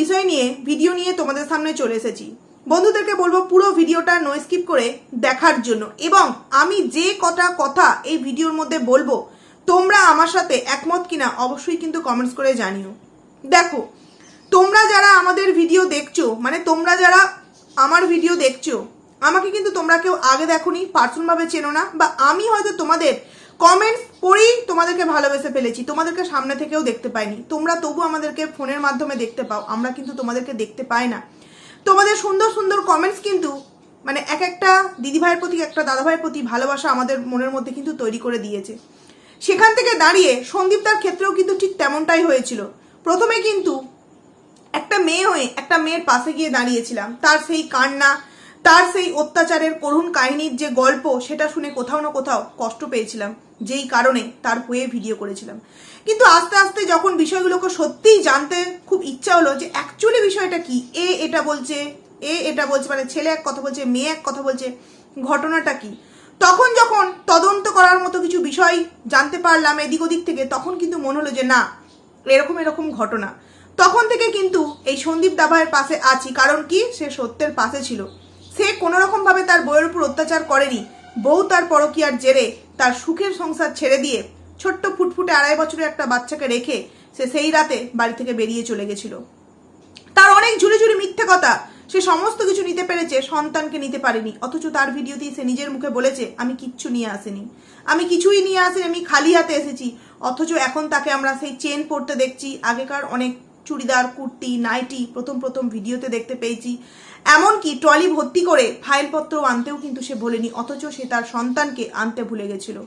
বিষয় নিয়ে ভিডিও নিয়ে তোমাদের সামনে চলে এসেছি। বন্ধুদেরকে বলব পুরো ভিডিওটা নো স্কিপ করে দেখার জন্য। এবং আমি যে কটা কথা এই ভিডিওর মধ্যে বলব, তোমরা আমার সাথে একমত কিনা অবশ্যই কিন্তু কমেন্টস করে জানিও। দেখো, তোমরা যারা আমাদের ভিডিও দেখছ মানে তোমরা যারা আমার ভিডিও দেখছ, আমাকে কিন্তু তোমরা কেউ আগে দেখোনি পার্সোনালভাবে চেনো না, বা আমি হয়তো তোমাদের কমেন্টস পড়েই তোমাদেরকে ভালোবেসে ফেলেছি। তোমাদেরকে সামনে থেকেও দেখতে পাইনি। তোমরা তবু আমাদেরকে ফোনের মাধ্যমে দেখতে পাও। আমরা কিন্তু তোমাদেরকে দেখতে পাই না। তোমাদের সুন্দর সুন্দর কমেন্টস কিন্তু মানে এক একটা দিদিভাইয়ের প্রতি একটা দাদাভাইয়ের প্রতি ভালোবাসা আমাদের মনের মধ্যে কিন্তু তৈরি করে দিয়েছে। সেখান থেকে দাঁড়িয়ে সন্দীপদার ক্ষেত্রেও কিন্তু ঠিক তেমনটাই হয়েছিল। প্রথমে কিন্তু একটা মেয়ে হয়ে, একটা মেয়ের পাশে গিয়ে দাঁড়িয়েছিলাম। তার সেই কান্না তার সেই অত্যাচারের করুণ কাহিনীর যে গল্প, সেটা শুনে কোথাও না কোথাও কষ্ট পেয়েছিলাম, যেই কারণে তার হয়ে ভিডিও করেছিলাম। কিন্তু আস্তে আস্তে যখন বিষয়গুলোকে সত্যিই জানতে খুব ইচ্ছা হলো যে অ্যাকচুয়ালি বিষয়টা কি, এ এটা বলছে, এ এটা বলছে মানে ছেলে এক কথা বলছে, মেয়ে এক কথা বলছে, ঘটনাটা কি? তখন যখন তদন্ত করার মতো কিছু বিষয় জানতে পারলাম এদিক ওদিক থেকে, তখন কিন্তু মনে হলো যে না, এরকম এরকম ঘটনা। তখন থেকে কিন্তু এই সন্দীপ দাভাইয়ের পাশে আছি, কারণ কি? সে সত্যের পাশে ছিল। সে কোনো রকম ভাবে তার বইয়ের উপর অত্যাচার করেনি। বউ তার পরকিয়ার জেরে তার সুখের সংসার ছেড়ে দিয়ে ছোট্ট ফুটফুটে আড়াই বছরের একটা বাচ্চাকে রেখে সে সেই রাতে বাড়ি থেকে বেরিয়ে চলে গেছিল। তার অনেক ঝুড়ি ঝুড়ি মিথ্যে কথা। সে সমস্ত কিছু নিতে পেরেছে, সন্তানকে নিতে পারেনি। অথচ তার ভিডিওতেই সে নিজের মুখে বলেছে, আমি কিচ্ছু নিয়ে আসিনি। আমি কিছুই নিয়ে আসিনি, আমি খালি হাতে এসেছি। অথচ এখন তাকে আমরা সেই চেন পড়তে দেখছি। আগেকার অনেক চুড়িদার, কুর্তি, নাইটি প্রথম প্রথম ভিডিওতে দেখতে পেয়েছি। এমনকি ট্রলি ভর্তি করে ফাইলপত্র আনতেও কিন্তু সে ভোলেনি, অথচ সে তার সন্তানকে আনতে ভুলে গেছিল।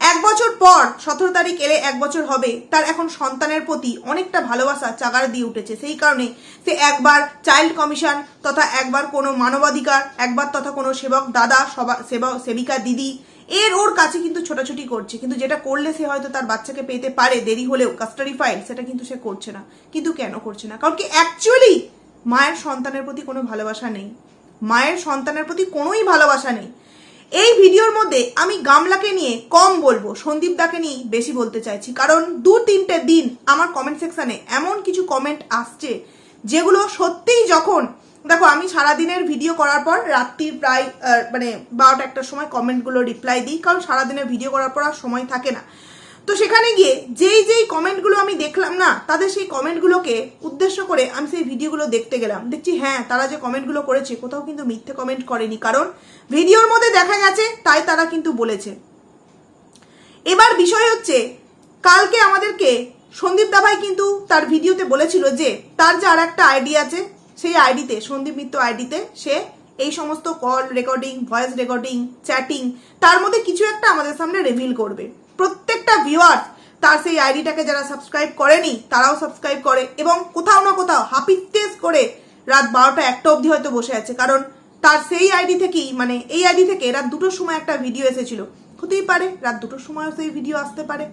এক বছর পর সতেরো তারিখ এলে এক বছর হবে, তার এখন সন্তানের প্রতি অনেকটা ভালোবাসা চাগার দিয়ে উঠেছে। সেই কারণে সে একবার চাইল্ড কমিশন তথা একবার কোনো মানবাধিকার, একবার তথা কোনো সেবক দাদা, সবা, সেবা, সেবিকা দিদি, এর ওর কাছে কিন্তু ছোটাছুটি করছে। কিন্তু যেটা করলে সে হয়তো তার বাচ্চাকে পেতে পারে দেরি হলেও কাস্টাডি ফাইল সেটা কিন্তু সে করছে না। কিন্তু কেন করছে না? কারণ কি অ্যাকচুয়ালি মায়ের সন্তানের প্রতি কোনো ভালোবাসা নেই। মায়ের সন্তানের প্রতি কোনোই ভালোবাসা নেই। এই ভিডিওর মধ্যে আমি গামলাকে নিয়ে কম বলব সন্দীপ দাকে নিয়ে বেশি বলতে চাইছি। কারণ দু, তিনটে দিন আমার কমেন্ট সেকশানে এমন কিছু কমেন্ট আসছে, যেগুলো সত্যিই যখন, দেখো আমি সারাদিনের ভিডিও করার পর রাত্রির প্রায় মানে বারোটা একটার সময় কমেন্টগুলো রিপ্লাই দিই, কারণ সারাদিনের ভিডিও করার পর আর সময় থাকে না। তো সেখানে গিয়ে যেই যেই কমেন্টগুলো আমি দেখলাম না, তাদের সেই কমেন্টগুলোকে উদ্দেশ্য করে আমি সেই ভিডিওগুলো দেখতে গেলাম। দেখছি হ্যাঁ তারা যে কমেন্টগুলো করেছে, কোথাও কিন্তু মিথ্যে কমেন্ট করেনি। কারণ ভিডিওর মধ্যে দেখা গেছে, তাই তারা কিন্তু বলেছে। এবার বিষয় হচ্ছে, কালকে আমাদেরকে সন্দীপ দাভাই কিন্তু তার ভিডিওতে বলেছিল যে, তার যে আর একটা আইডি আছে, সেই আইডিতে সন্দীপ মিত্র আইডিতে সে এই সমস্ত call recording voice recording chatting তার মধ্যে কিছু একটা আমাদের সামনে রিভিল করবে। প্রত্যেকটা ভিউয়ার্স তার সেই আইডিটাকে যারা সাবস্ক্রাইব করেনি, তারাও সাবস্ক্রাইব করে এবং কোথাও না কোথাও হাপিক টেস্ট করে রাত বারোটা একটা অবধি হয়তো বসে আছে। কারণ তার সেই আইডি থেকেই মানে এই আইডি থেকে রাত দুটোর সময় একটা ভিডিও এসেছিল। হতেই পারে রাত দুটোর সময়ও সেই ভিডিও আসতে পারে।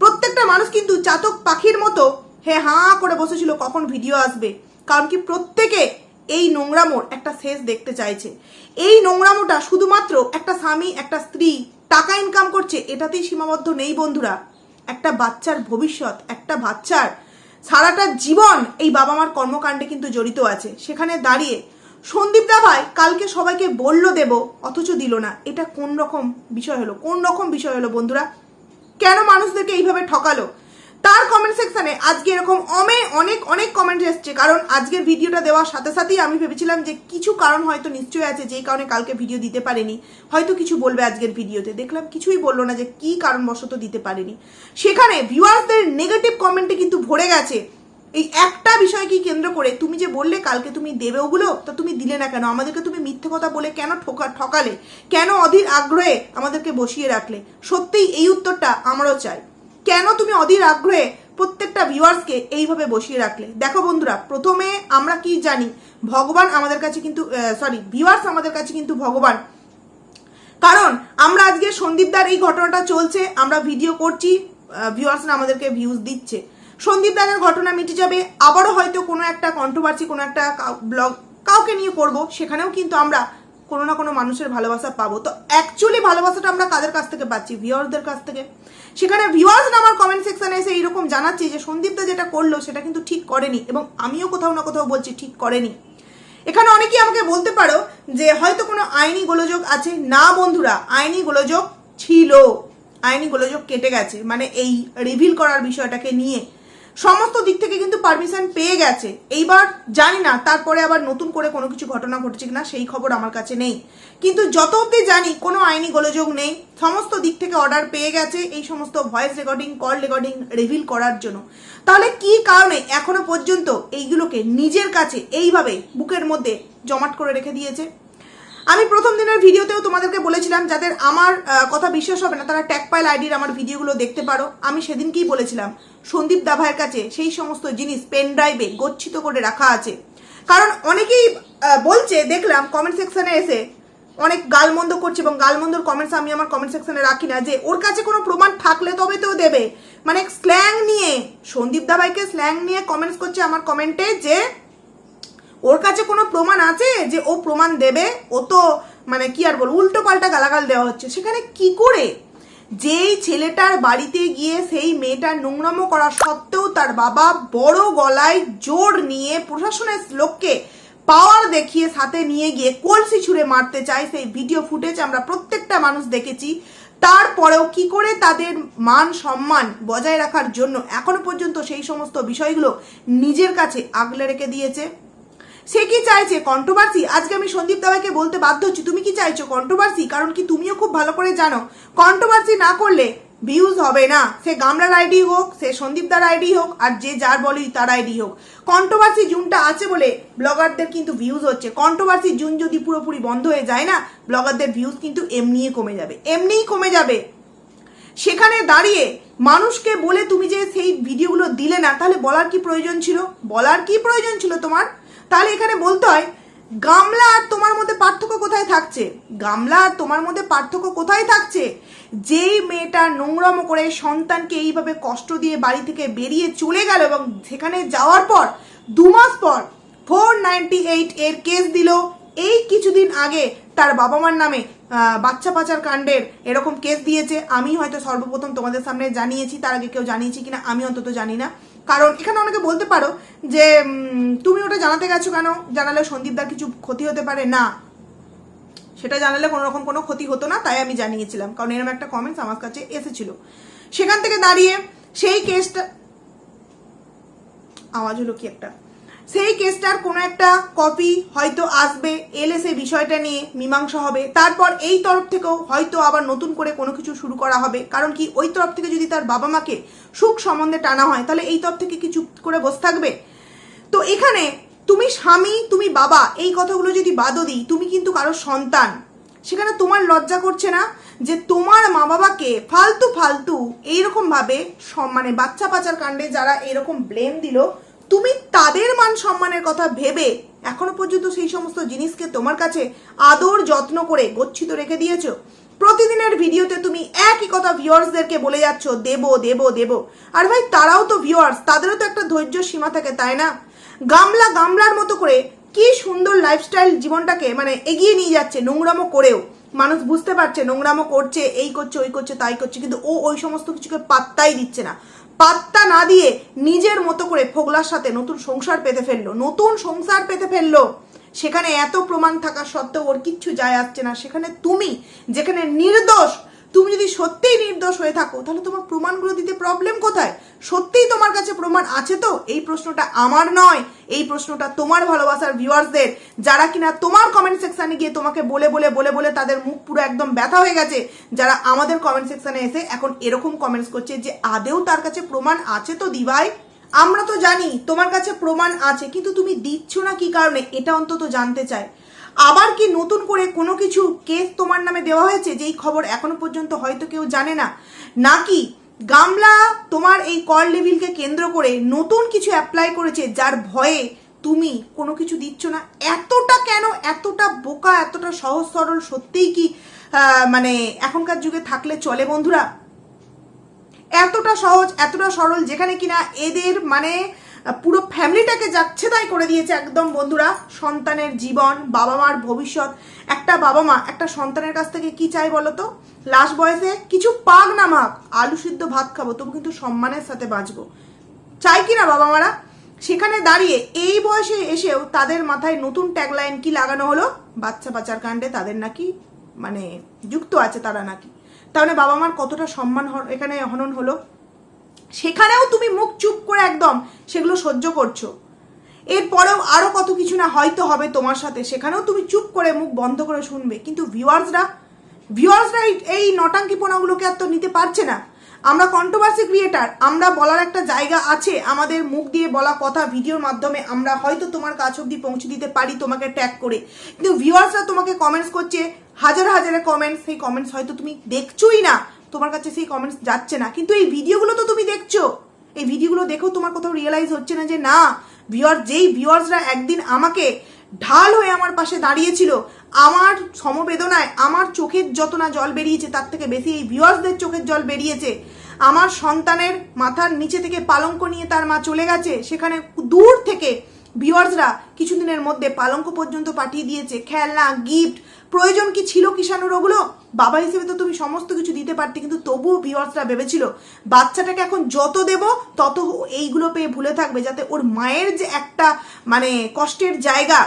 প্রত্যেকটা মানুষ কিন্তু চাতক পাখির মতো হে হাঁ করে বসেছিল কখন ভিডিও আসবে। কারণ কি প্রত্যেকে এই নোংরামোর একটা শেষ দেখতে চাইছে। এই নোংরামোটা শুধুমাত্র একটা স্বামী, একটা স্ত্রী টাকা ইনকাম করছে, এটাতেই সীমাবদ্ধ নেই বন্ধুরা। একটা বাচ্চার ভবিষ্যৎ, একটা বাচ্চার সারাটা জীবন এই বাবা মার কর্মকাণ্ডে কিন্তু জড়িত আছে। সেখানে দাঁড়িয়ে সন্দীপ দা ভাই কালকে সবাইকে বলল দেব, অথচ দিল না। এটা কোন রকম বিষয় হলো? কোন রকম বিষয় হলো বন্ধুরা? কেন মানুষদেরকে এইভাবে ঠকালো? তার কমেন্ট সেকশনে আজকে এরকম অমে অনেক অনেক কমেন্ট এসছে। কারণ আজকের ভিডিওটা দেওয়ার সাথে সাথেই আমি ভেবেছিলাম যে কিছু কারণ হয়তো নিশ্চয়ই আছে, যেই কারণে কালকে ভিডিও দিতে পারেনি। হয়তো কিছু বলবে আজকের ভিডিওতে দেখলাম কিছুই বলল না যে কি কারণবশত দিতে পারেনি। সেখানে ভিউয়ার্সদের নেগেটিভ কমেন্টে কিন্তু ভরে গেছে। এই একটা বিষয়কে কেন্দ্র করে তুমি যে বললে কালকে তুমি দেবে ওগুলো, তা তুমি দিলে না কেন? আমাদেরকে তুমি মিথ্যে কথা বলে কেন ঠকা, ঠকালে? কেন অধীর আগ্রহে আমাদেরকে বসিয়ে রাখলে? সত্যিই এই উত্তরটা আমারও চাই। কেন তুমি অধীর আগ্রহে প্রত্যেকটা ভিউয়ার্সকে এইভাবে বসিয়ে রাখলে? দেখো বন্ধুরা, প্রথমে আমরা কি জানি? ভগবান আমাদের কাছে কিন্তু সরি ভিউয়ার্স আমাদের কাছে কিন্তু ভগবান। কারণ আমরা আজকে সন্দীপদার এই ঘটনাটা চলছে, আমরা ভিডিও করছি ভিউয়ার্সরা আমাদেরকে ভিউজ দিচ্ছে। সন্দীপ ঘটনা মিটে যাবে, আবারও হয়তো কোনো একটা কন্ট্রোভার্সি কোনো একটা ব্লগ কাউকে নিয়ে করব, সেখানেও কিন্তু আমরা কোনো না কোনো মানুষের ভালোবাসা পাবো। তো অ্যাকচুয়ালি ভালোবাসাটা আমরা কাদের কাছ থেকে পাচ্ছি? ভিউয়ারদের কাছ থেকে। সেখানে ভিউয়ার্স আমার কমেন্ট সেকশনে এসে এইরকম জানাচ্ছি যে, সন্দীপদা যেটা করল সেটা কিন্তু ঠিক করেনি এবং আমিও কোথাও না কোথাও বলছি ঠিক করেনি। এখানে অনেকেই আমাকে বলতে পারো যে, হয়তো কোনো আইনি গোলযোগ আছে। না বন্ধুরা, আইনি গোলযোগ ছিল। আইনি গোলযোগ কেটে গেছে। মানে এই রিভিল করার বিষয়টাকে নিয়ে। সমস্ত দিক থেকে কিন্তু পারমিশন পেয়ে গেছে। এইবার জানি না, তারপরে আবার নতুন করে কোনো কিছু ঘটনা ঘটছে কিনা, সেই খবর আমার কাছে নেই। কিন্তু যত অব্দি জানি, কোনো আইনি গোলযোগ নেই। সমস্ত দিক থেকে অর্ডার পেয়ে গেছে এই সমস্ত voice recording call recording reveal করার জন্য। তাহলে কি কারণে এখনও পর্যন্ত এইগুলোকে নিজের কাছে এইভাবে বুকের মধ্যে জমাট করে রেখে দিয়েছে? আমি প্রথম দিনের ভিডিওতেও তোমাদেরকে বলেছিলাম, যাদের আমার কথা বিশ্বাস হবে না, তারা ট্যাগ পাইল আইডির আমার ভিডিওগুলো দেখতে পারো। আমি সেদিনকেই বলেছিলাম সন্দীপ দাভাইয়ের কাছে সেই সমস্ত জিনিস পেন ড্রাইভে গচ্ছিত করে রাখা আছে। কারণ অনেকেই বলছে, দেখলাম কমেন্ট সেকশনে এসে অনেক গালমন্দ করছে এবং গালমন্দর কমেন্টস আমি আমার কমেন্ট সেকশনে রাখি না যে ওর কাছে কোনো প্রমাণ থাকলে তবে তো দেবে। মানে স্ল্যাং নিয়ে, সন্দীপ দাভাইকে স্ল্যাং নিয়ে কমেন্টস করছে আমার কমেন্টে যে ওর কাছে কোনো প্রমাণ আছে যে ও প্রমাণ দেবে, ও তো মানে কি আর বল উল্টো পাল্টা গালাগাল দেওয়া হচ্ছে। সেখানে কি করে? যেই ছেলেটার বাড়িতে গিয়ে সেই মেয়েটার নোংরামো করা সত্ত্বেও তার বাবা বড় গলায় জোর নিয়ে প্রশাসনের লোককে পাওয়ার দেখিয়ে সাথে নিয়ে গিয়ে কলসি ছুঁড়ে মারতে চায় সেই ভিডিও ফুটেজ আমরা প্রত্যেকটা মানুষ দেখেছি। তারপরেও কি করে তাদের মান সম্মান বজায় রাখার জন্য এখনও পর্যন্ত সেই সমস্ত বিষয়গুলো নিজের কাছে আগলে রেখে দিয়েছে। সে কি চাইছে? কন্ট্রোভার্সি আজকে আমি সন্দীপ দাদাকে বলতে বাধ্য হচ্ছি। তুমি কি চাইছো কন্ট্রোভার্সি কারণ কি তুমিও খুব ভালো করে জানো কন্ট্রোভার্সি না করলে ভিউজ হবে না। সে গামলার আইডি হোক, সে সন্দীপ দার আইডি হোক, আর যে যার বলি তার আইডি হোক। কন্ট্রোভার্সি জুনটা আছে বলে ব্লগারদের কিন্তু ভিউজ হচ্ছে। কন্ট্রোভার্সি জুন যদি পুরোপুরি বন্ধ হয়ে যায় না ব্লগারদের ভিউজ কিন্তু এমনিই কমে যাবে। এমনিই কমে যাবে। সেখানে দাঁড়িয়ে মানুষকে বলে তুমি যে সেই ভিডিওগুলো দিলে না, তাহলে বলার কি প্রয়োজন ছিল? বলার কি প্রয়োজন ছিল তোমার? তাহলে এখানে বলতে হয়, গামলা আর তোমার মধ্যে পার্থক্য কোথায় থাকছে? গামলা আর তোমার মধ্যে পার্থক্য কোথায় থাকছে? যেই মেয়েটা নোংরামো করে সন্তানকে এইভাবে কষ্ট দিয়ে বাড়ি থেকে বেরিয়ে চলে গেল এবং সেখানে যাওয়ার পর, দু মাস পর ফোর নাইনটি এইট এর কেস দিল। এই কিছুদিন আগে তার বাবা মার নামে বাচ্চা পাচার কাণ্ডের এরকম কেস দিয়েছে। আমি হয়তো সর্বপ্রথম তোমাদের সামনে জানিয়েছি, তার আগে কেউ জানিয়েছি কিনা, আমি অন্তত জানি না। কারণ এখানে অনেকে বলতে পারো যে তুমি ওটা জানাতে গেছো কেন? জানালে সন্দীপদার কিছু ক্ষতি হতে পারে? না। সেটা জানালে কোনো রকম কোনো ক্ষতি হতো না, তাই আমি জানিয়েছিলাম। কারণ এরকম একটা কমেন্টস আমার কাছে এসেছিল। সেখান থেকে দাঁড়িয়ে সেই কেসটা আওয়াজ হলো কি একটা? সেই কেসটার কোনো একটা কপি হয়তো আসবে, এলে সেই বিষয়টা নিয়ে মীমাংসা হবে। তারপর এই তরফ থেকেও হয়তো আবার নতুন করে কোনো কিছু শুরু করা হবে। কারণ কি ওই তরফ থেকে যদি তার বাবা মাকে সুখ সম্বন্ধে টানা হয়, তাহলে এই তরফ থেকে কি চুপ করে বসে থাকবে? তো এখানে তুমি স্বামী, তুমি বাবা, এই কথাগুলো যদি বাদও দিই, তুমি কিন্তু কারও সন্তান। সেখানে তোমার লজ্জা করছে না যে তোমার মা বাবাকে ফালতু ফালতু এইরকম ভাবে মানে বাচ্চা পাচার কাণ্ডে যারা এরকম ব্লেম দিল তুমি তাদের মান সম্মানের কথা ভেবে এখনও পর্যন্ত সেই সমস্ত জিনিসকে তোমার কাছে আদর, যত্ন করে গচ্ছিত রেখে দিয়েছ। প্রতিদিনের ভিডিওতে তুমি একই কথা ভিউয়ার্সদেরকে বলে যাচ্ছ, দেব দেব দেব। আর ভাই, তারাও তো ভিউয়ার্স তাদেরও তো একটা ধৈর্য সীমা থাকে, তাই না? গামলা গামলার মতো করে কি সুন্দর লাইফস্টাইল জীবনটাকে মানে এগিয়ে নিয়ে যাচ্ছে নোংরামো করেও। মানুষ বুঝতে পারছে নোংরামো করছে, এই করছে, ওই করছে, তাই করছে, কিন্তু ও ওই সমস্ত কিছুকে পাত্তাই দিচ্ছে না। পাত্তা না দিয়ে নিজের মতো করে ফোগলার সাথে নতুন সংসার পেতে ফেলল, নতুন সংসার পেতে ফেলল। সেখানে এত প্রমাণ থাকা সত্ত্বেও ওর কিচ্ছু যায় আসছে না। সেখানে তুমি, যেখানে নির্দোষ তুমি যদি সত্যিই নির্দোষ হয়ে থাকো, তাহলে তোমার প্রমাণগুলো দিতে প্রবলেম কোথায়? সত্যিই তোমার কাছে প্রমাণ আছে তো? এই প্রশ্নটা আমার নয়। এই প্রশ্নটা তোমার ভালোবাসার ভিউয়ার্সদের যারা কিনা তোমার কমেন্ট সেকশানে গিয়ে তোমাকে বলে বলে বলে বলে তাদের মুখ পুরো একদম ব্যথা হয়ে গেছে, যারা আমাদের কমেন্ট সেকশানে এসে এখন এরকম কমেন্টস করছে যে, আদেও তার কাছে প্রমাণ আছে তো, দিভাই? আমরা তো জানি তোমার কাছে প্রমাণ আছে, কিন্তু তুমি দিচ্ছ না কি কারণে? এটা অন্তত জানতে চাই। আবার কি নতুন করে কোনো কিছু কেস তোমার নামে দেওয়া হয়েছে? যেই খবর এখনও পর্যন্ত হয়তো কেউ জানে না। নাকি গামলা তোমার এই কল লেভিলকে কেন্দ্র করে নতুন কিছু অ্যাপ্লাই করেছে যার ভয়ে তুমি কোনো কিছু দিচ্ছ না? এতটা কেন? এতটা বোকা? এতটা সহজ সরল? সত্যিই কি মানে এখনকার যুগে থাকলে চলে বন্ধুরা? এতটা সহজ, এতটা সরল যেখানে কিনা এদের মানে পুরো ফ্যামিলিটাকে যাচ্ছে তাই করে দিয়েছে একদম বন্ধুরা। সন্তানের জীবন বাবা মার ভবিষ্যৎ। একটা বাবা মা একটা সন্তানের কাছ থেকে কি চাই বলো তো লাস্ট বয়সে কিছু পাক না মাক, আলু সিদ্ধ ভাত খাব, তবু কিন্তু সম্মানের সাথে বাঁচবো। চাই কি না বাবা মারা সেখানে দাঁড়িয়ে এই বয়সে এসেও তাদের মাথায় নতুন ট্যাগলাইন কি লাগানো হলো? বাচ্চা পাচার কাণ্ডে তাদের নাকি মানে যুক্ত আছে তারা নাকি। তাহলে বাবা মার কতটা সম্মান এখানে হনন হলো? সেখানেও তুমি মুখ চুপ করে একদম সেগুলো সহ্য করছ। এরপরেও আরও কত কিছু না হয়তো হবে তোমার সাথে, সেখানেও তুমি চুপ করে মুখ বন্ধ করে শুনবে। কিন্তু ভিউয়ার্সরা ভিউয়ার্সরা এই নটাঙ্কিপনাগুলোকে আর তো নিতে পারছে না। আমরা কন্ট্রোভার্সি ক্রিয়েটার আমরা বলার একটা জায়গা আছে, আমাদের মুখ দিয়ে বলা কথা ভিডিওর মাধ্যমে আমরা হয়তো তোমার কাছ অব্দি পৌঁছে দিতে পারি তোমাকে ট্যাগ করে। কিন্তু ভিউয়ার্সরা তোমাকে কমেন্টস করছে, হাজার হাজারে কমেন্টস সেই কমেন্টস হয়তো তুমি দেখছোই না। তোমার কাছে সেই কমেন্টস যাচ্ছে না। কিন্তু এই ভিডিওগুলো তো তুমি দেখছ। এই ভিডিওগুলো দেখেও তোমার কোথাও রিয়েলাইজ হচ্ছে না যে, না ভিউয়ার যেই ভিউয়ার্সরা একদিন আমাকে ঢাল হয়ে আমার পাশে দাঁড়িয়েছিল, আমার সমবেদনায়, আমার চোখের যত না জল বেরিয়েছে, তার থেকে বেশি এই ভিউয়ার্সদের চোখের জল বেরিয়েছে। আমার সন্তানের মাথার নিচে থেকে পালঙ্ক নিয়ে তার মা চলে গেছে, সেখানে দূর থেকে ভিউয়ার্সরা কিছুদিনের মধ্যে পালঙ্ক পর্যন্ত পাঠিয়ে দিয়েছে। খেলনা গিফট প্রয়োজন কি ছিল কিষাণুর? ওগুলো বাবা হিসেবে তো তুমি সমস্ত কিছু দিতে পারতে, কিন্তু তবুও ভিউয়ার্সরা ভেবেছিল, বাচ্চাটাকে এখন যত দেব, তত এইগুলো পেয়ে ভুলে থাকবে, যাতে ওর মায়ের যে একটা মানে কষ্টের জায়গা,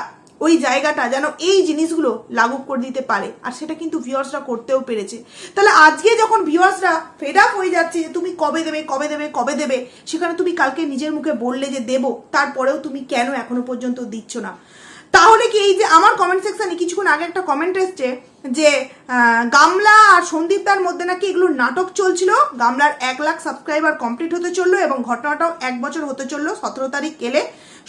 ওই জায়গাটা যেন এই জিনিসগুলো লাগু করে দিতে পারে। আর সেটা কিন্তু ভিউয়ার্সরা করতেও পেরেছে। তাহলে আজকে যখন ভিউয়ার্সরা ফেড আপ হয়ে যাচ্ছে যে তুমি কবে দেবে কবে দেবে কবে দেবে, সেখানে তুমি কালকে নিজের মুখে বললে যে দেবো, তারপরেও তুমি কেন এখনও পর্যন্ত দিচ্ছ না? তাহলে কি এই যে আমার কমেন্ট সেকশনে কিছুক্ষণ আগে একটা কমেন্ট এসছে যে গামলা আর সন্দীপদার মধ্যে নাকি এগুলো নাটক চলছিল। গামলার এক লাখ সাবস্ক্রাইবার কমপ্লিট হতে চলল এবং ঘটনাটাও এক বছর হতে চলল, সতেরো তারিখ এলে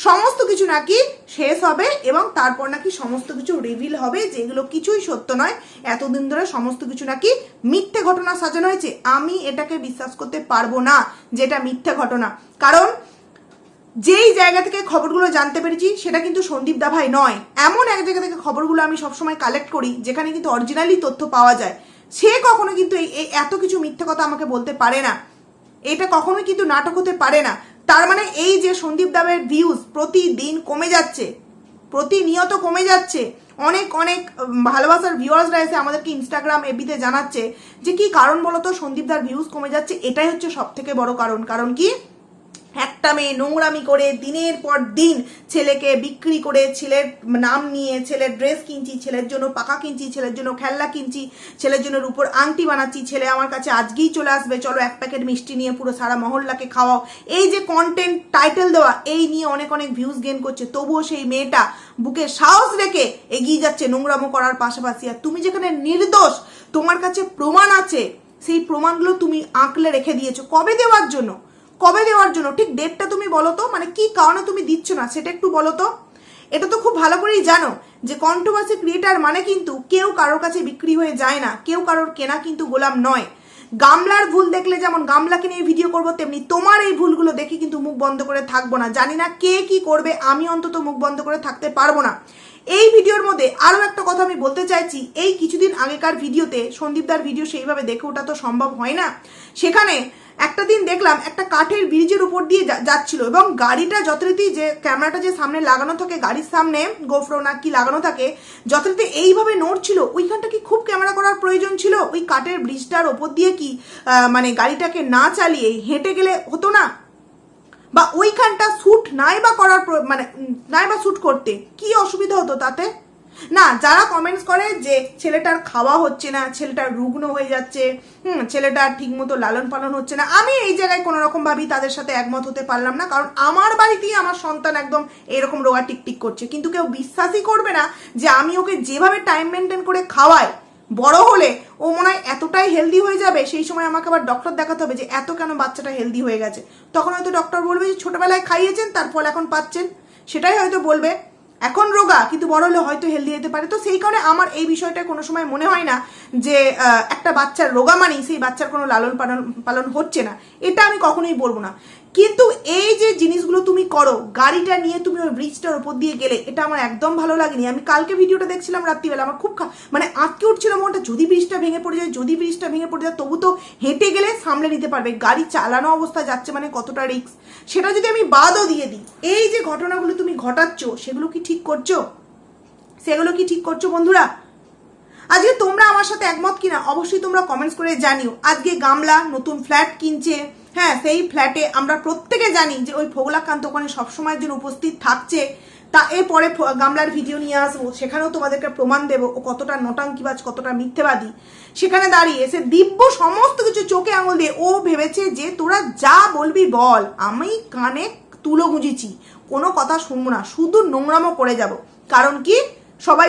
সমস্ত কিছু নাকি শেষ হবে এবং তারপর নাকি সমস্ত কিছু রিভিল হবে, যেগুলো কিছুই সত্য নয়। এতদিন ধরে সমস্ত কিছু নাকি মিথ্যে ঘটনা সাজানো হয়েছে। আমি এটাকে বিশ্বাস করতে পারব না যেটা মিথ্যে ঘটনা। কারণ যেই জায়গা থেকে খবরগুলো জানতে পেরেছি, সেটা কিন্তু সন্দীপ দা ভাই নয়। এমন এক জায়গা থেকে খবরগুলো আমি সবসময় কালেক্ট করি, যেখানে কিন্তু অরিজিনালি তথ্য পাওয়া যায়। সে কখনো কিন্তু এই এত কিছু মিথ্যে কথা আমাকে বলতে পারে না। এটা কখনোই কিন্তু নাটক হতে পারে না। তার মানে এই যে সন্দীপ দাবের ভিউজ প্রতিদিন কমে যাচ্ছে, প্রতিনিয়ত কমে যাচ্ছে। অনেক অনেক ভালোবাসার ভিউয়ার্সরা এসে আমাদেরকে ইনস্টাগ্রাম এবিতে জানাচ্ছে যে কি কারণ বলতো সন্দীপ দার ভিউজ কমে যাচ্ছে? এটাই হচ্ছে সব থেকে বড় কারণ। কারণ কি? একটা মেয়ে নোংরামি করে দিনের পর দিন ছেলেকে বিক্রি করে ছেলের নাম নিয়ে ছেলের ড্রেস কিনছি, ছেলের জন্য পাকা কিনছি, ছেলের জন্য খেলনা কিনছি, ছেলের জন্য রূপোর আংটি বানাচ্ছি, ছেলে আমার কাছে আজকেই চলে আসবে, চলো এক প্যাকেট মিষ্টি নিয়ে পুরো সারা মহল্লাকে খাওয়াও। এই যে কন্টেন্ট টাইটেল দেওয়া, এই নিয়ে অনেক অনেক ভিউজ গেন করছে, তবুও সেই মেয়েটা বুকে সাহস রেখে এগিয়ে যাচ্ছে নোংরামো করার পাশাপাশি। আর তুমি যেখানে নির্দোষ, তোমার কাছে প্রমাণ আছে। সেই প্রমাণগুলো তুমি আঁকলে রেখে দিয়েছ। কবে দেওয়ার জন্য? কবে দেওয়ার জন্য? ঠিক ডেটটা তুমি বলো তো মানে কি কারণে তুমি দিচ্ছ না, সেটা একটু বলো তো। এটা তো খুব ভালো করেই জানো যে কন্ট্রোভার্সি ক্রিয়েটার মানে কিন্তু কেউ কারোর কাছে বিক্রি হয়ে যায় না, কেউ কারোর কেনা কিন্তু গোলাম নয়। গামলার ভুল দেখলে যেমন গামলাকে নিয়ে ভিডিও করব, তেমনি তোমার এই ভুলগুলো দেখে কিন্তু মুখ বন্ধ করে থাকব না। জানি না কে কি করবে, আমি অন্তত মুখ বন্ধ করে থাকতে পারব না। এই ভিডিওর মধ্যে আরও একটা কথা আমি বলতে চাইছি, এই কিছুদিন আগেকার ভিডিওতে, সন্দীপদার ভিডিও সেইভাবে দেখে ওঠা তো সম্ভব হয় না। সেখানে একটা দিন দেখলাম একটা কাঠের ব্রিজের উপর দিয়ে যাচ্ছিল এবং গাড়িটা যথারীতি যে ক্যামেরাটা যে সামনে লাগানো থাকে, গাড়ির সামনে গোফরো না কি লাগানো থাকে, যথারীতি এইভাবে নড়ছিল। ওইখানটা কি খুব ক্যামেরা করার প্রয়োজন ছিল? ওই কাঠের ব্রিজটার ওপর দিয়ে কি মানে গাড়িটাকে না চালিয়ে হেঁটে গেলে হতো না? বা ওইখানটা শ্যুট নাই বা করার মানে নাই বা শ্যুট করতে কি অসুবিধা হতো তাতে? না, যারা কমেন্টস করে যে ছেলেটার খাওয়া হচ্ছে না, ছেলেটার রুগ্ন হয়ে যাচ্ছে, হুম, ছেলেটার ঠিকমতো লালন পালন হচ্ছে না, আমি এই জায়গায় কোনো রকম ভাবেই তাদের সাথে একমত হতে পারলাম না, কারণ আমার বাড়িতেই আমার সন্তান একদম এরকম রোগা টিকটিক করছে। কিন্তু কেউ বিশ্বাসই করবে না যে আমি ওকে যেভাবে টাইম মেনটেন করে খাওয়াই, বড় হলে ও মনে হয় এতটাই হেলদি হয়ে যাবে, সেই সময় আমাকে আবার ডক্টর দেখাতে হবে যে এত কেন বাচ্চাটা হেলদি হয়ে গেছে। তখন হয়তো ডক্টর বলবে যে ছোটবেলায় খাইয়েছেন তার এখন পাচ্ছেন, সেটাই হয়তো বলবে। এখন রোগা, কিন্তু বড় হলে হয়তো হেলদি হতে পারে। তো সেই কারণে আমার এই বিষয়টা কোনো সময় মনে হয় না যে একটা বাচ্চার রোগা মানেই সেই বাচ্চার কোনো লালন পালন পালন হচ্ছে না। এটা আমি কখনোই বলব না। কিন্তু এই যে জিনিসগুলো তুমি করো, গাড়িটা নিয়ে তুমি ওই ব্রিজটার উপর দিয়ে গেলে, এটা আমার একদম ভালো লাগেনি। আমি কালকে ভিডিওটা দেখছিলাম রাত্রিবেলা, আমার খুব মানে আটকে উঠছিল মনটা। যদি ব্রিজটা ভেঙে পড়ে যায়, যদি ব্রিজটা ভেঙে পড়ে যায়, তবু তো হেঁটে গেলে সামলে নিতে পারবে। গাড়ি চালানো অবস্থা যাচ্ছে মানে কতটা রিস্ক সেটা যদি আমি বাদও দিয়ে দিই, এই যে ঘটনাগুলো তুমি ঘটাচ্ছ, সেগুলো কি ঠিক করছ? সেগুলো কি ঠিক করছ বন্ধুরা? আজকে তোমরা আমার সাথে একমত কিনা, অবশ্যই তোমরা কমেন্টস করে জানিও। আজকে গামলা নতুন ফ্ল্যাট কিনছে হ্যাঁ সেই ফ্ল্যাটে আমরা প্রত্যেকে জানি যে ওই ফোগলাকান্ত ওখানে সবসময়ের জন্য উপস্থিত থাকছে, তা এরপরে গামলার ভিডিও নিয়ে আসব। সেখানেও তোমাদেরকে প্রমাণ দেবো ও কতটা নটাঙ্কিবাজ, কতটা মিথ্যেবাদী। সেখানে দাঁড়িয়ে সে দিব্য সমস্ত কিছু চোখে আঙুল দিয়ে ও ভেবেছে যে তোরা যা বলবি বল। আমি কানে তুলো গুঁজেছি। কোনো কথা শুনব না। শুধু নোংরামো করে যাব। কারণ কি? সবাই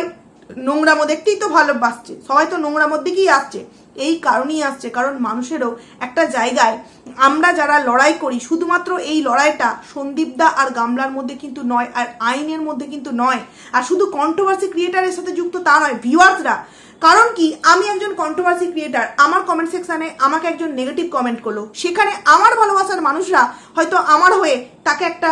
নোংরামো দেখতেই তো ভালোবাসছে। সবাই তো নোংরামোর দিকেই আসছে। এই কারণেই আসছে, কারণ মানুষেরও একটা জায়গায় আমরা যারা লড়াই করি, শুধুমাত্র এই লড়াইটা সন্দীপদা আর গামলার মধ্যে কিন্তু নয়, আর আইনের মধ্যে কিন্তু নয়। আর শুধু কন্ট্রোভার্সি ক্রিয়েটারের সাথে যুক্ত তা নয় ভিউয়ার্সরা কারণ কি? আমি একজন কন্ট্রোভার্সি ক্রিয়েটার আমার কমেন্ট সেকশানে আমাকে একজন নেগেটিভ কমেন্ট করল। সেখানে আমার ভালোবাসার মানুষরা হয়তো আমার হয়ে তাকে একটা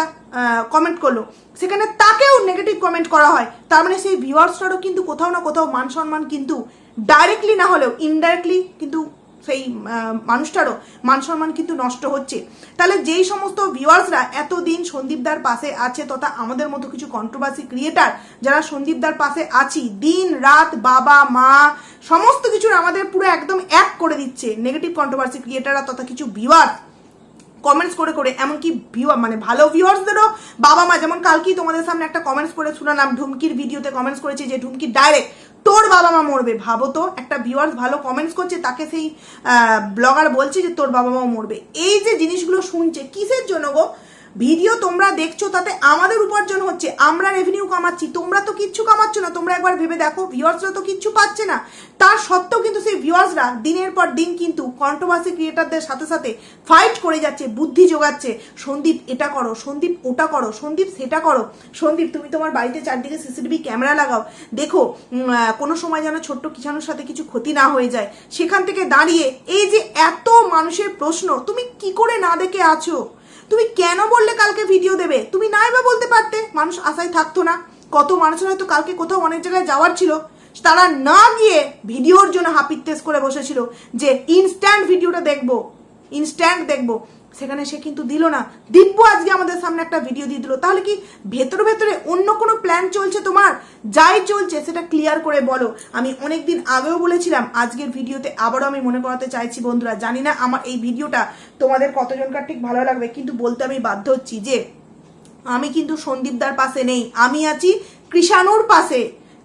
কমেন্ট করল। সেখানে তাকেও নেগেটিভ কমেন্ট করা হয়। তার মানে সেই ভিউয়ার্সটারও কিন্তু কোথাও না কোথাও মান সম্মান কিন্তু ডাইরেক্টলি না হলেও ইনডাইরেক্টলি কিন্তু সেই মানুষটারও মান সম্মান কিন্তু নষ্ট হচ্ছে। তাহলে যেই সমস্ত ভিউয়ার্সরা এতদিন সন্দীপদার পাশে আছে তথা আমাদের মতো কিছু কন্ট্রোভার্সি ক্রিয়েটার যারা সন্দীপদার পাশে আছি, দিন, রাত, বাবা, মা, সমস্ত কিছুর আমাদের পুরো একদম এক করে দিচ্ছে নেগেটিভ কন্ট্রোভার্সি ক্রিয়েটাররা তথা কিছু ভিউয়ার্স কমেন্টস করে করে, এমনকি ভিউ মানে ভালো ভিউয়ার্সদেরও বাবা মা যেমন কালকেই তোমাদের সামনে একটা কমেন্টস করে শুনালাম, ঢুমকির ভিডিওতে কমেন্টস করেছে যে, ঢুমকি ডাইরেক্ট তোর বাবা মা মরবে, ভাবো তো। একটা ভিউয়ার্স ভালো কমেন্টস করছে, তাকে সেই ব্লগার বলছে যে তোর বাবা মা মরবে। এই যে জিনিসগুলো শুনছে, কিসের জন্য গো? ভিডিও তোমরা দেখছ, তাতে আমাদের উপার্জন হচ্ছে। আমরা রেভিনিউ কামাচ্ছি, তোমরা তো কিচ্ছু কামাচ্ছ না, তোমরা একবার ভেবে দেখো ভিউয়ার্সরা তো কিচ্ছু পাচ্ছে না। তার সত্ত্বেও কিন্তু সেই ভিউয়ার্সরা দিনের পর দিন কিন্তু কন্ট্রোভার্সি ক্রিয়েটারদের সাথে সাথে ফাইট করে যাচ্ছে, বুদ্ধি যোগাচ্ছে সন্দীপ, এটা করো, সন্দীপ, ওটা করো, সন্দীপ, সেটা করো। সন্দীপ, তুমি তোমার বাড়িতে চারদিকে সিসিটিভি ক্যামেরা লাগাও। দেখো কোনো সময় যেন ছোট্ট কিষাণুর সাথে কিছু ক্ষতি না হয়ে যায়। সেখান থেকে দাঁড়িয়ে, এই যে এত মানুষের প্রশ্ন, তুমি কি করে না দেখে আছো? তুমি কেন বললে কালকে ভিডিও দেবে? তুমি নাই বা বলতে পারতে। মানুষ আশায় থাকতো না। কত মানুষের হয়তো কালকে কোথাও অনেক জায়গায় যাওয়ার ছিল। তারা না গিয়ে ভিডিওর জন্য হাপিত্তেস করে বসেছিল যে ইনস্ট্যান্ট ভিডিওটা দেখব। ইনস্ট্যান্ট দেখব। সেখানে সে কিন্তু দিল না। দিব্য আজকে আমাদের সামনে একটা ভিডিও দিয়ে দিল। তাহলে কি ভেতরে ভেতরে অন্য কোনো প্ল্যান চলছে তোমার? যাই চলছে, সেটা ক্লিয়ার করে বলো। আমি অনেকদিন আগেও বলেছিলাম, আজকের ভিডিওতে আবারও আমি মনে করাতে চাইছি বন্ধুরা, জানি না আমার এই ভিডিওটা তোমাদের কতজনকার ঠিক ভালো লাগবে, কিন্তু বলতে আমি বাধ্য হচ্ছি যে, আমি কিন্তু সন্দীপদার পাশে নেই, আমি আছি কৃষাণুর পাশে।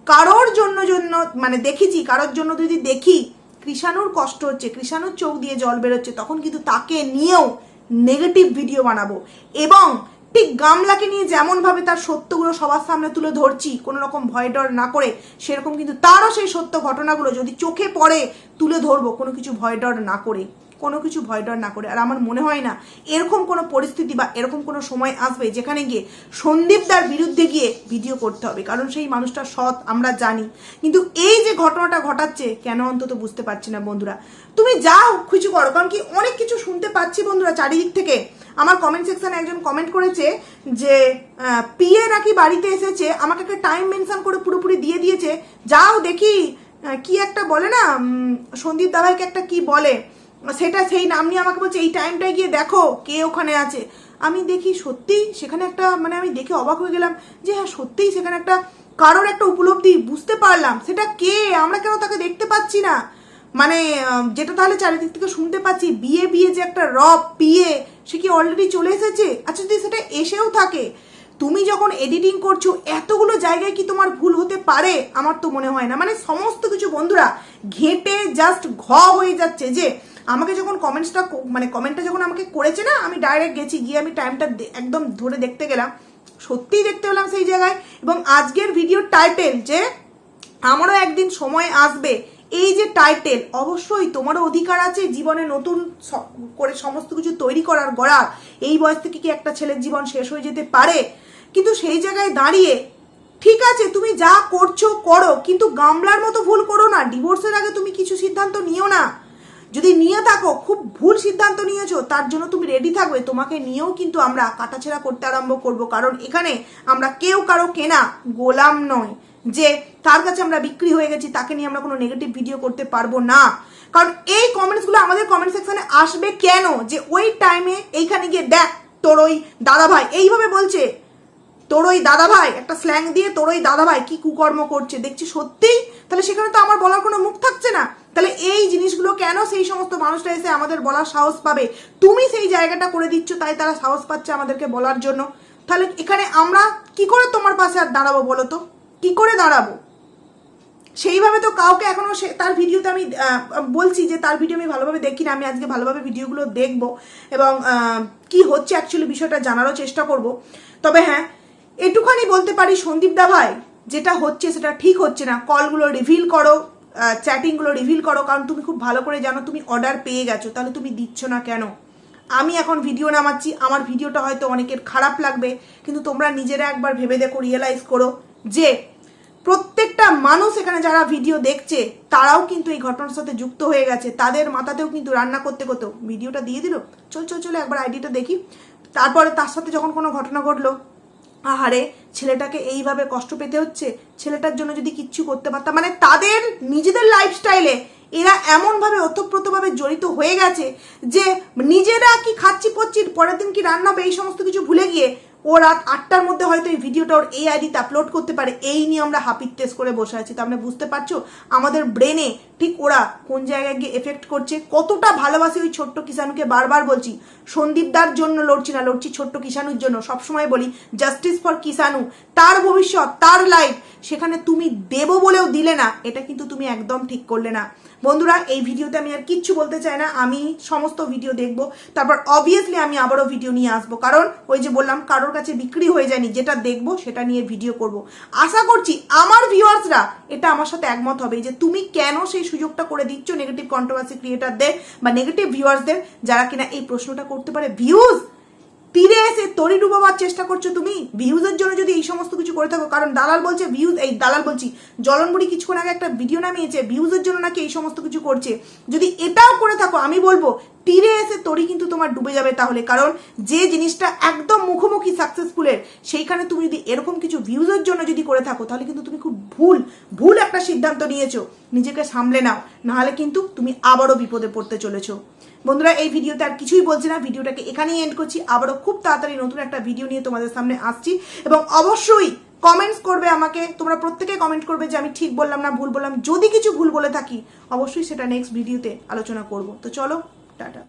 কারোর জন্য জন্য মানে দেখেছি, কারোর জন্য যদি দেখি, কৃষাণুর কষ্ট হচ্ছে, কৃষাণুর চোখ দিয়ে জল বেরোচ্ছে, তখন কিন্তু তাকে নিয়েও নেগেটিভ ভিডিও বানাবো। এবং ঠিক গামলাকে নিয়ে যেমনভাবে তার সত্যগুলো সবার সামনে তুলে ধরছি কোনো রকম ভয় ডর না করে, সেরকম কিন্তু তারও সেই সত্য ঘটনাগুলো যদি চোখে পড়ে, তুলে ধরবো, কোনো কিছু ভয় ডর না করে। কোনো কিছু ভয় ডর না করে। আর আমার মনে হয় না, এরকম কোনো পরিস্থিতি বা এরকম কোনো সময় আসবে যেখানে গিয়ে সন্দীপ সন্দীপদার বিরুদ্ধে গিয়ে ভিডিও করতে হবে। কারণ সেই মানুষটা সৎ, আমরা জানি। কিন্তু এই যে ঘটনাটা ঘটাচ্ছে, কেন অন্তত বুঝতে পারছি না বন্ধুরা। তুমি যাও কিছু করো। কারণ কি অনেক কিছু শুনতে পাচ্ছি বন্ধুরা চারিদিক থেকে। আমার কমেন্ট সেকশনে একজন কমেন্ট করেছে যে পিয়ে নাকি বাড়িতে এসেছে, আমাকে একটা টাইম মেনশন করে পুরোপুরি দিয়ে দিয়েছে। যাও দেখি কি একটা বলে না সন্দীপ দাভাইকে একটা কি বলে। সেটা সেই নাম নিয়ে আমাকে বলছে এই টাইমটায় গিয়ে দেখো কে ওখানে আছে। আমি দেখি সত্যিই সেখানে একটা মানে আমি দেখে অবাক হয়ে গেলাম যে হ্যাঁ সত্যিই সেখানে একটা, কারোর একটা উপলব্ধি, বুঝতে পারলাম। সেটা কে? আমরা কেন তাকে দেখতে পাচ্ছি না? মানে যেটা তাহলে চারিদিক থেকে শুনতে পাচ্ছি, বিয়ে বিয়ে যে একটা রব, পিয়ে, সে কি অলরেডি চলে এসেছে? আচ্ছা যদি সেটা এসেও থাকে, তুমি যখন এডিটিং করছ, এতগুলো জায়গায় কি তোমার ভুল হতে পারে? আমার তো মনে হয় না। মানে সমস্ত কিছু বন্ধুরা, ঘেটে জাস্ট ঘ হয়ে যাচ্ছে যে আমাকে যখন কমেন্টসটা মানে কমেন্টটা যখন আমাকে করেছে না, আমি ডাইরেক্ট গেছি, গিয়ে আমি টাইমটা একদম ধরে দেখতে গেলাম। সত্যিই দেখতে পেলাম সেই জায়গায়। এবং আজকের ভিডিও টাইটেল যে, আমারও একদিন সময় আসবে। এই যে টাইটেল অবশ্যই তোমারও অধিকার আছে জীবনে নতুন করে সমস্ত কিছু তৈরি করার গড়ার এই বয়স থেকে কি একটা ছেলের জীবন শেষ হয়ে যেতে পারে? কিন্তু সেই জায়গায় দাঁড়িয়ে, ঠিক আছে, তুমি যা করছ, করো। কিন্তু গামলার মতো ভুল করো না। ডিভোর্সের আগে তুমি কিছু সিদ্ধান্ত নিও না। যদি নিয়ে থাকো, খুব ভুল সিদ্ধান্ত নিয়েছো, তার জন্য তুমি রেডি থাকবে। তোমাকে নিয়েও কিন্তু আমরা কাটাছেড়া করতে আরম্ভ করব, কারণ এখানে আমরা কেউ কারও কেনা গোলাম নয় যে তার কাছে আমরা বিক্রি হয়ে গেছি, তাকে নিয়ে আমরা কোনো নেগেটিভ ভিডিও করতে পারব না। কারণ এই কমেন্টসগুলো আমাদের কমেন্ট সেকশনে আসবে কেন? যে ওই টাইমে এইখানে গিয়ে দেখ, তোর ওই দাদা ভাই এইভাবে বলছে, তোর ওই দাদা ভাই একটা স্ল্যাং দিয়ে তোর ওই দাদা ভাই কি কুকর্ম করছে, দেখছি সত্যিই? তাহলে সেখানে তো আমার বলার কোনো মুখ থাকছে না। তাহলে এই জিনিসগুলো কেন সেই সমস্ত মানুষরা এসে আমাদের বলার সাহস পাবে? তুমি সেই জায়গাটা করে দিচ্ছ, তাই তারা সাহস পাচ্ছে আমাদেরকে বলার জন্য। তাহলে এখানে আমরা কি করে তোমার পাশে আর দাঁড়াবো বলো তো? কি করে দাঁড়াবো? সেইভাবে তো কাউকে এখনও সে তার ভিডিওতে আমি বলছি যে তার ভিডিও আমি ভালোভাবে দেখি না, আমি আজকে ভালোভাবে ভিডিওগুলো দেখব এবং কি হচ্ছে অ্যাকচুয়ালি বিষয়টা জানারও চেষ্টা করব। তবে হ্যাঁ এটুখানি বলতে পারি সন্দীপ দা ভাই, যেটা হচ্ছে সেটা ঠিক হচ্ছে না। কলগুলো রিভিল করো চ্যাটিংগুলো রিভিল করো, কারণ তুমি খুব ভালো করে জানো, তুমি অর্ডার পেয়ে গেছো, তাহলে তুমি দিচ্ছ না কেন? আমি এখন ভিডিও নামাচ্ছি, আমার ভিডিওটা হয়তো অনেকের খারাপ লাগবে, কিন্তু তোমরা নিজেরা একবার ভেবে দেখো রিয়েলাইজ করো যে প্রত্যেকটা মানুষ এখানে যারা ভিডিও দেখছে, তারাও কিন্তু এই ঘটনার সাথে যুক্ত হয়ে গেছে। তাদের মাথাতেও কিন্তু রান্না করতে করতেও ভিডিওটা দিয়ে দিল, চল চল চল, একবার আইডিটা দেখি। তারপরে তার সাথে যখন কোনো ঘটনা ঘটলো আহারে, ছেলেটাকে এইভাবে কষ্ট পেতে হচ্ছে? ছেলেটার জন্য যদি কিচ্ছু করতে পারতাম মানে তাদের, নিজেদের লাইফস্টাইলে এরা এমনভাবে ওতপ্রোতভাবে জড়িত হয়ে গেছে যে নিজেরা কি খাচ্ছি পচ্ছি পরের দিন কি রান্না হবে, এই সমস্ত কিছু ভুলে গিয়ে ও রাত আটটার মধ্যে হয়তো এই ভিডিওটা ওর এই আইডিতে আপলোড করতে পারে। এই নিয়ে আমরা হাপির টেস্ট করে বসে আছি। তো আমরা বুঝতে পারছ, আমাদের ব্রেনে ঠিক ওরা কোন জায়গায় গিয়ে এফেক্ট করছে? কতটা ভালোবাসি ওই ছোট্ট কিষানুকে বারবার বলছি। সন্দীপদার জন্য লড়ছি না, লড়ছি ছোট্ট কিষানুর জন্য। সবসময় বলি জাস্টিস ফর কিষানু তার ভবিষ্যৎ, তার লাইফ সেখানে তুমি দেবো বলেও দিলে না, এটা কিন্তু তুমি একদম ঠিক করলে না। বন্ধুরা, এই ভিডিওতে আমি আর কিচ্ছু বলতে চাই না। আমি সমস্ত ভিডিও দেখব। তারপর অবভিয়াসলি আমি আবারও ভিডিও নিয়ে আসব। কারণ ওই যে বললাম, কারোর কাছে বিক্রি হয়ে যায়নি, যেটা দেখব সেটা নিয়ে ভিডিও করব। আশা করছি আমার ভিউয়ার্সরা এটা আমার সাথে একমত হবে। যে তুমি কেন সেই সুযোগটা করে দিচ্ছ নেগেটিভ কন্ট্রোভার্সি ক্রিয়েটারদের বা নেগেটিভ ভিউয়ার্সদের যারা কিনা এই প্রশ্নটা করতে পারে। ভিউজ তীরে তরি ডুবাবার চেষ্টা করছ তুমি? ভিউজের জন্য যদি এই সমস্ত কিছু করে থাকো, কারণ দালাল বলছে ভিউজ, এই দালাল বলছি, জলনবুড়ি কিছুক্ষণ আগে একটা ভিডিও নামিয়েছে, ভিউজের জন্য নাকি এই সমস্ত কিছু করছে। যদি এটাও করে থাকো, আমি বলব তীরে এসে তরি কিন্তু তোমার ডুবে যাবে তাহলে। কারণ যে জিনিসটা একদম মুখোমুখি সাকসেসফুলের সেইখানে তুমি যদি এরকম কিছু ভিউজের জন্য যদি করে থাকো, তাহলে কিন্তু তুমি খুব ভুল ভুল একটা সিদ্ধান্ত নিয়েছো। নিজেকে সামলে নাও, নাহলে কিন্তু তুমি আবারও বিপদে পড়তে চলেছো। বন্ধুরা, এই ভিডিওতে আর কিছুই বলছি না, ভিডিওটাকে এখানেই এন্ড করছি। আবারও খুব তাড়াতাড়ি নতুন একটা ভিডিও নিয়ে তোমাদের সামনে আসছি। এবং অবশ্যই কমেন্টস করবে আমাকে, তোমরা প্রত্যেকে কমেন্ট করবে যে আমি ঠিক বললাম না, ভুল বললাম। যদি কিছু ভুল বলে থাকি, অবশ্যই সেটা নেক্সট ভিডিওতে আলোচনা করব। তো চলো টাটা